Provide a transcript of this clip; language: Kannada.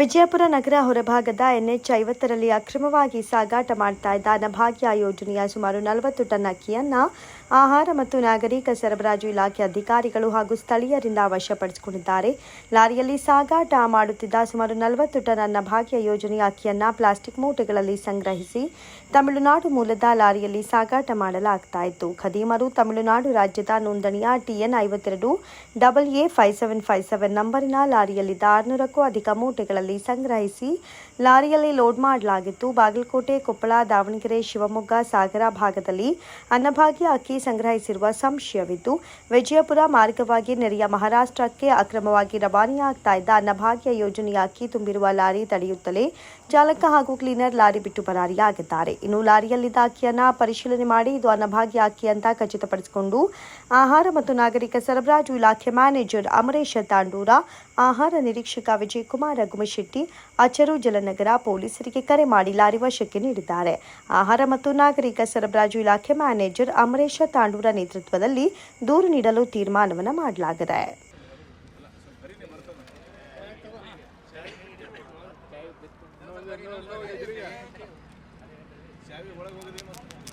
ವಿಜಯಪುರ ನಗರ ಹೊರಭಾಗದ ಎನ್ಎಚ್ ಐವತ್ತರಲ್ಲಿ ಅಕ್ರಮವಾಗಿ ಸಾಗಾಟ ಮಾಡ್ತಾ ಇದ್ದ ಅನ್ನಭಾಗ್ಯ ಯೋಜನೆಯ ಸುಮಾರು ನಲವತ್ತು ಟನ್ ಅಕ್ಕಿಯನ್ನು ಆಹಾರ ಮತ್ತು ನಾಗರಿಕ ಸರಬರಾಜು ಇಲಾಖೆ ಅಧಿಕಾರಿಗಳು ಹಾಗೂ ಸ್ಥಳೀಯರಿಂದ ವಶಪಡಿಸಿಕೊಂಡಿದ್ದಾರೆ. ಲಾರಿಯಲ್ಲಿ ಸಾಗಾಟ ಮಾಡುತ್ತಿದ್ದ ಸುಮಾರು ನಲವತ್ತು ಟನ್ ಅನ್ನಭಾಗ್ಯ ಯೋಜನೆಯ ಅಕ್ಕಿಯನ್ನು ಪ್ಲಾಸ್ಟಿಕ್ ಮೂಟೆಗಳಲ್ಲಿ ಸಂಗ್ರಹಿಸಿ ತಮಿಳುನಾಡು ಮೂಲದ ಲಾರಿಯಲ್ಲಿ ಸಾಗಾಟ ಮಾಡಲಾಗ್ತಾ ಇತ್ತು. ಖದೀಮರು ತಮಿಳುನಾಡು ರಾಜ್ಯದ ನೋಂದಣಿಯ ಟಿಎನ್ ಐವತ್ತೆರಡು double A five seven five seven ನಂಬರಿನ ಲಾರಿಯಲ್ಲಿದ್ದ ಆರುನೂರಕ್ಕೂ ಅಧಿಕ ಮೂಟೆಗಳಲ್ಲಿ ಸಂಗ್ರಹಿಸಿ ಲಾರಿಯಲ್ಲಿ ಲೋಡ್ ಮಾಡಲಾಗಿತ್ತು. ಬಾಗಲಕೋಟೆ, ಕೊಪ್ಪಳ, ದಾವಣಗೆರೆ, ಶಿವಮೊಗ್ಗ, ಸಾಗರ ಭಾಗದಲ್ಲಿ ಅನ್ನಭಾಗ್ಯ ಅಕ್ಕಿ ಸಂಗ್ರಹಿಸಿರುವ ಸಂಶಯವಿದ್ದು ವಿಜಯಪುರ ಮಾರ್ಗವಾಗಿ ನೆರೆಯ ಮಹಾರಾಷ್ಟ್ರಕ್ಕೆ ಅಕ್ರಮವಾಗಿ ರವಾನೆಯಾಗ್ತಾ ಇದ್ದ ಅನ್ನಭಾಗ್ಯ ಯೋಜನೆಯ ಅಕ್ಕಿ ತುಂಬಿರುವ ಲಾರಿ ತಡೆಯುತ್ತಲೇ ಚಾಲಕ ಹಾಗೂ ಕ್ಲೀನರ್ ಲಾರಿ ಬಿಟ್ಟು ಪರಾರಿಯಾಗಿದ್ದಾರೆ. ಇನ್ನು ಲಾರಿಯಲ್ಲಿದ್ದ ಅಕ್ಕಿಯನ್ನು ಪರಿಶೀಲನೆ ಮಾಡಿ ಇದು ಅನ್ನಭಾಗ್ಯ ಅಕ್ಕಿ ಅಂತ ಖಚಿತಪಡಿಸಿಕೊಂಡು ಆಹಾರ ಮತ್ತು ನಾಗರಿಕ ಸರಬರಾಜು ಇಲಾಖೆ ಮ್ಯಾನೇಜರ್ ಅಮರೇಶ ತಾಂಡೂರ, ಆಹಾರ ನಿರೀಕ್ಷಕ ವಿಜಯಕುಮಾರ ಗುಮಶೆಟ್ಟಿ ಅಚರು ಜಲನಗರ ಪೊಲೀಸರಿಗೆ ಕರೆ ಮಾಡಿ ಲಾರಿ ವಶಕ್ಕೆ ನೀಡಿದ್ದಾರೆ. ಆಹಾರ ಮತ್ತು ನಾಗರಿಕ ಸರಬರಾಜು ಇಲಾಖೆ ಮ್ಯಾನೇಜರ್ ಅಮರೇಶ ತಾಂಡೂರ ನೇತೃತ್ವದಲ್ಲಿ ದೂರು ನೀಡಲು ತೀರ್ಮಾನವನ್ನು ಮಾಡಲಾಗಿದೆ. ಒಳಗೆ